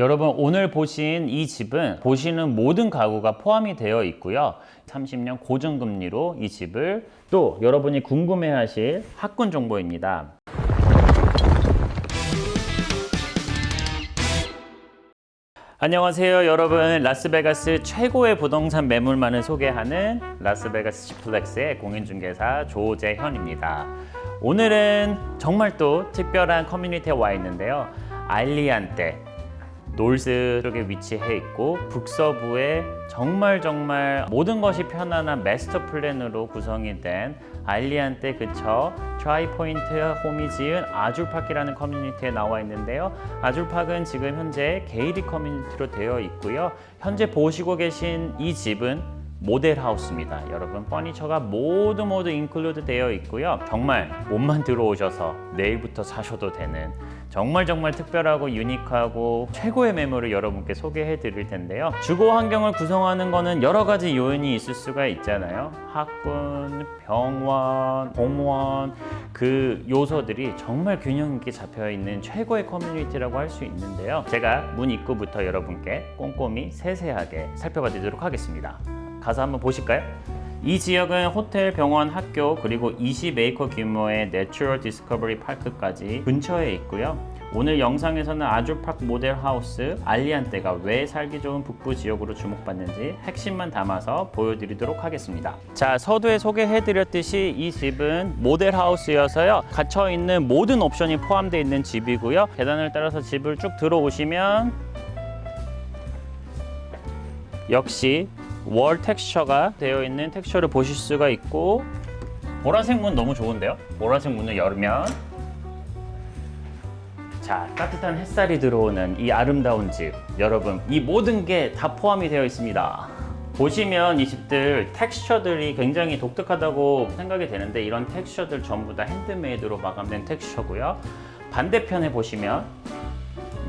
여러분 오늘 보신 이 집은 보시는 모든 가구가 포함이 되어 있고요. 30년 고정금리로 이 집을 또 여러분이 궁금해하실 학군 정보입니다. 안녕하세요 여러분 라스베가스 최고의 부동산 매물만을 소개하는 라스베가스 시플렉스의 공인중개사 조재현입니다 오늘은 정말 또 특별한 커뮤니티에 와 있는데요 알리안 테 놀스 쪽에 위치해 있고 북서부에 정말 정말 모든 것이 편안한 마스터 플랜으로 구성이 된 알리안테 근처 트라이포인트 홈이 지은 아줄파크라는 커뮤니티에 나와 있는데요. 아줄파크는 지금 현재 게이리 커뮤니티로 되어 있고요. 현재 보시고 계신 이 집은 모델 하우스입니다. 여러분 퍼니처가 모두 모두 인클루드 되어 있고요. 정말 몸만 들어오셔서 내일부터 사셔도 되는 정말 정말 특별하고 유니크하고 최고의 매물을 여러분께 소개해 드릴 텐데요. 주거 환경을 구성하는 거는 여러 가지 요인이 있을 수가 있잖아요. 학군, 병원, 공원 그 요소들이 정말 균형 있게 잡혀 있는 최고의 커뮤니티라고 할 수 있는데요. 제가 문 입구부터 여러분께 꼼꼼히 세세하게 살펴봐 드리도록 하겠습니다. 가서 한번 보실까요? 이 지역은 호텔, 병원, 학교 그리고 20에이커 규모의 내추럴 디스커버리 파크까지 근처에 있고요. 오늘 영상에서는 아주파크 모델 하우스 알리안테가 왜 살기 좋은 북부 지역으로 주목받는지 핵심만 담아서 보여드리도록 하겠습니다. 자, 서두에 소개해드렸듯이 이 집은 모델 하우스여서요. 갇혀 있는 모든 옵션이 포함되어 있는 집이고요. 계단을 따라서 집을 쭉 들어오시면 역시 월 텍스처가 되어 있는 텍스처를 보실 수가 있고 보라색 문 너무 좋은데요? 보라색 문을 열면 자 따뜻한 햇살이 들어오는 이 아름다운 집. 여러분 이 모든 게 다 포함이 되어 있습니다. 보시면 이 집들 텍스처들이 굉장히 독특하다고 생각이 되는데 이런 텍스처들 전부 다 핸드메이드로 마감된 텍스처고요. 반대편에 보시면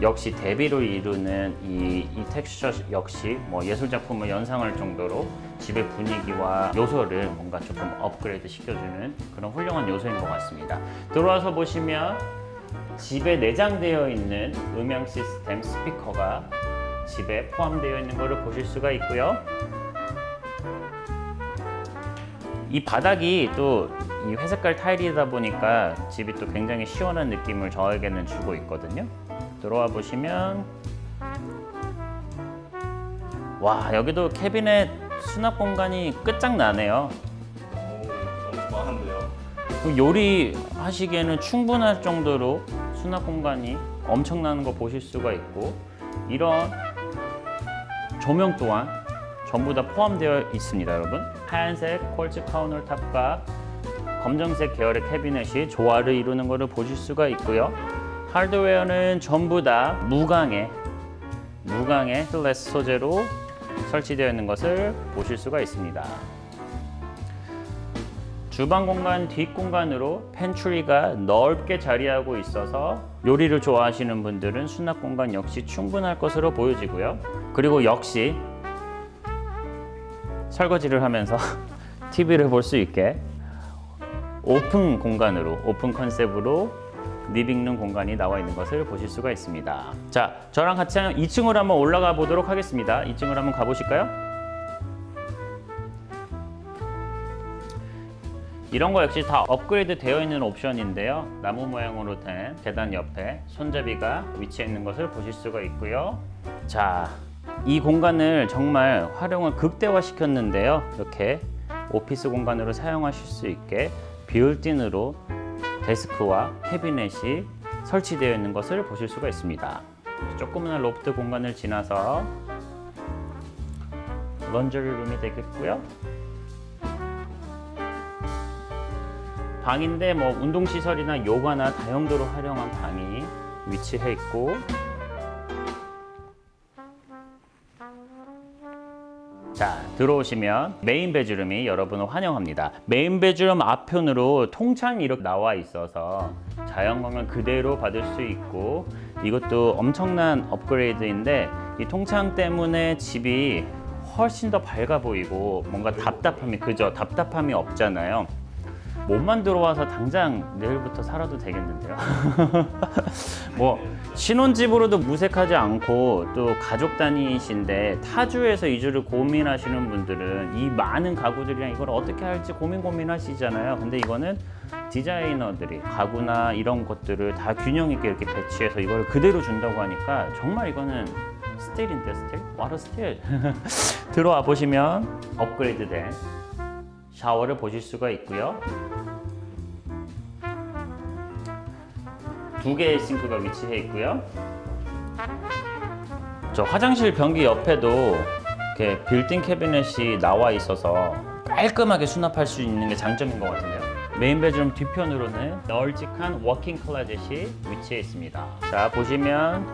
역시 대비를 이루는 이, 이 텍스처 역시 뭐 예술 작품을 연상할 정도로 집의 분위기와 요소를 뭔가 조금 업그레이드 시켜주는 그런 훌륭한 요소인 것 같습니다. 들어와서 보시면 집에 내장되어 있는 음향 시스템 스피커가 집에 포함되어 있는 것을 보실 수가 있고요. 이 바닥이 또 이 회색깔 타일이다 보니까 집이 또 굉장히 시원한 느낌을 저에게는 주고 있거든요. 들어와 보시면 와 여기도 캐비넷 수납 공간이 끝장나네요. 너무 많은데요. 그 요리 하시기에는 충분할 정도로 수납 공간이 엄청나는 거 보실 수가 있고 이런 조명 또한 전부 다 포함되어 있습니다, 여러분. 하얀색 콜츠 카운터탑과 검정색 계열의 캐비넷이 조화를 이루는 것을 보실 수가 있고요. 하드웨어는 전부 다 무광의 무광의 스테인리스 소재로 설치되어 있는 것을 보실 수가 있습니다. 주방 공간 뒷 공간으로 팬트리가 넓게 자리하고 있어서 요리를 좋아하시는 분들은 수납 공간 역시 충분할 것으로 보여지고요. 그리고 역시 설거지를 하면서 TV를 볼 수 있게 오픈 공간으로 오픈 컨셉으로 리빙룸 공간이 나와 있는 것을 보실 수가 있습니다. 자, 저랑 같이 2층으로 한번 올라가 보도록 하겠습니다. 2층으로 한번 가보실까요? 이런 거 역시 다 업그레이드 되어 있는 옵션인데요. 나무 모양으로 된 계단 옆에 손잡이가 위치해 있는 것을 보실 수가 있고요. 자, 이 공간을 정말 활용을 극대화 시켰는데요. 이렇게 오피스 공간으로 사용하실 수 있게 비울딘으로 데스크와 캐비넷이 설치되어 있는 것을 보실 수가 있습니다. 조그마한 로프트 공간을 지나서 런저리 룸이 되겠고요. 방인데 뭐 운동 시설이나 요가나 다용도로 활용한 방이 위치해 있고 자 들어오시면 메인 베드룸이 여러분을 환영합니다. 메인 베드룸 앞편으로 통창이 이렇게 나와 있어서 자연광을 그대로 받을 수 있고 이것도 엄청난 업그레이드인데 이 통창 때문에 집이 훨씬 더 밝아 보이고 뭔가 답답함이 그죠? 답답함이 없잖아요 몸만 들어 와서 당장 내일부터 살아도 되겠는데요. 뭐 신혼집으로도 무색하지 않고 또 가족 단위이신데 타주에서 이주를 고민하시는 분들은 이 많은 가구들이랑 이걸 어떻게 할지 고민 고민하시잖아요. 근데 이거는 디자이너들이 가구나 이런 것들을 다 균형 있게 이렇게 배치해서 이걸 그대로 준다고 하니까 정말 이거는 스틸인데 스틸? 와라 스틸. 들어와 보시면 업그레이드된 샤워를 보실 수가 있고요. 두 개의 싱크가 위치해 있고요. 저 화장실 변기 옆에도 이렇게 빌딩 캐비넷이 나와 있어서 깔끔하게 수납할 수 있는 게 장점인 것 같은데요. 메인 베드룸 뒤편으로는 널찍한 워킹 클라젯이 위치해 있습니다. 자 보시면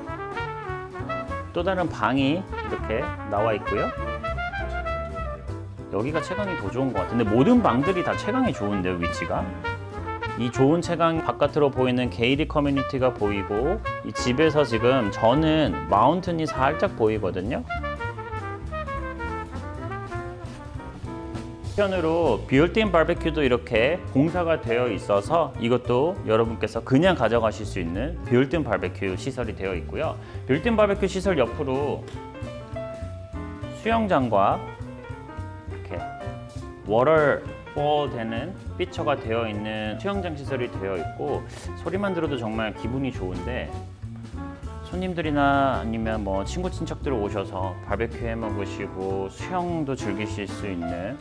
또 다른 방이 이렇게 나와 있고요. 여기가 채광이 더 좋은 것 같은데 모든 방들이 다 채광이 좋은데요 위치가 이 좋은 채광 바깥으로 보이는 게이리 커뮤니티가 보이고 이 집에서 지금 저는 마운틴이 살짝 보이거든요. 편으로 비올트인 바베큐도 이렇게 공사가 되어 있어서 이것도 여러분께서 그냥 가져가실 수 있는 비올트인 바베큐 시설이 되어 있고요. 비올트인 바베큐 시설 옆으로 수영장과 이렇게 워 터볼 되는 피처가 되어 있는 수영장 시설이 되어 있고 소리만 들어도 정말 기분이 좋은데 손님들이나 아니면 뭐 친구 친척들 오셔서 바베큐 해 먹으시고 수영도 즐기실 수 있는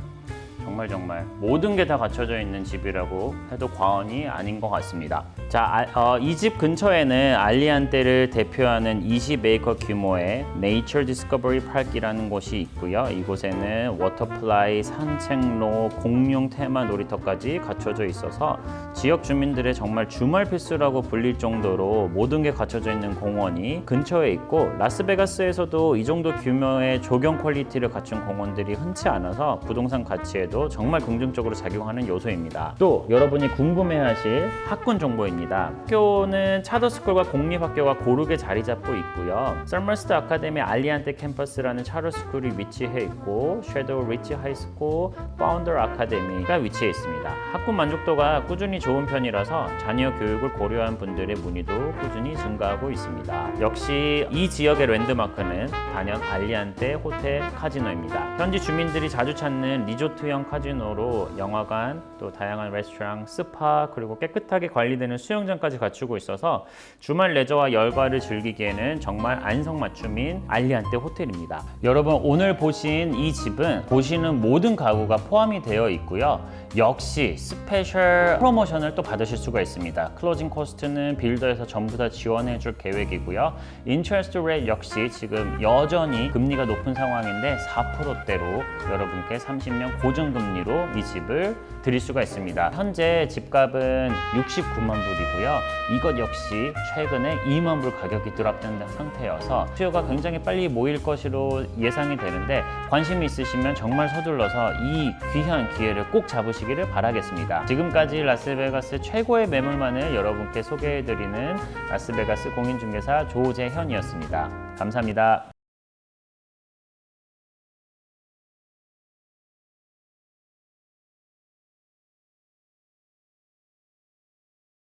정말 정말 모든 게 다 갖춰져 있는 집이라고 해도 과언이 아닌 것 같습니다. 자, 이집 근처에는 알리안테를 대표하는 20에이커 규모의 네이처 디스커버리 파크이라는 곳이 있고요. 이곳에는 워터플라이, 산책로, 공룡 테마 놀이터까지 갖춰져 있어서 지역 주민들의 정말 주말 필수라고 불릴 정도로 모든 게 갖춰져 있는 공원이 근처에 있고 라스베가스에서도 이 정도 규모의 조경 퀄리티를 갖춘 공원들이 흔치 않아서 부동산 가치에도 정말 긍정적으로 작용하는 요소입니다. 또 여러분이 궁금해하실 학군 정보입니다. 학교는 차더스쿨과 공립학교가 고르게 자리 잡고 있고요. 썰머스트 아카데미 알리안테 캠퍼스라는 차더스쿨이 위치해 있고 섀도우 리치 하이스쿨 파운더 아카데미가 위치해 있습니다. 학군 만족도가 꾸준히 좋은 편이라서 자녀 교육을 고려한 분들의 문의도 꾸준히 증가하고 있습니다. 역시 이 지역의 랜드마크는 단연 알리안테 호텔 카지노입니다. 현지 주민들이 자주 찾는 리조트형 카지노로 영화관, 또 다양한 레스토랑, 스파, 그리고 깨끗하게 관리되는 수영장까지 갖추고 있어서 주말 레저와 열과를 즐기기에는 정말 안성맞춤인 알리안테 호텔입니다. 여러분 오늘 보신 이 집은 보시는 모든 가구가 포함이 되어 있고요. 역시 스페셜 프로모션을 또 받으실 수가 있습니다. 클로징 코스트는 빌더에서 전부 다 지원해 줄 계획이고요. 인트레스트 레이트 역시 지금 여전히 금리가 높은 상황인데 4%대로 여러분께 30년 고정 금리로 이 집을 드릴 수가 있습니다. 현재 집값은 69만 불이고요. 이것 역시 최근에 2만 불 가격이 드랍된 상태여서 수요가 굉장히 빨리 모일 것으로 예상이 되는데 관심이 있으시면 정말 서둘러서 이 귀한 기회를 꼭 잡으시기를 바라겠습니다. 지금까지 라스베가스 최고의 매물만을 여러분께 소개해드리는 라스베가스 공인중개사 조재현이었습니다. 감사합니다.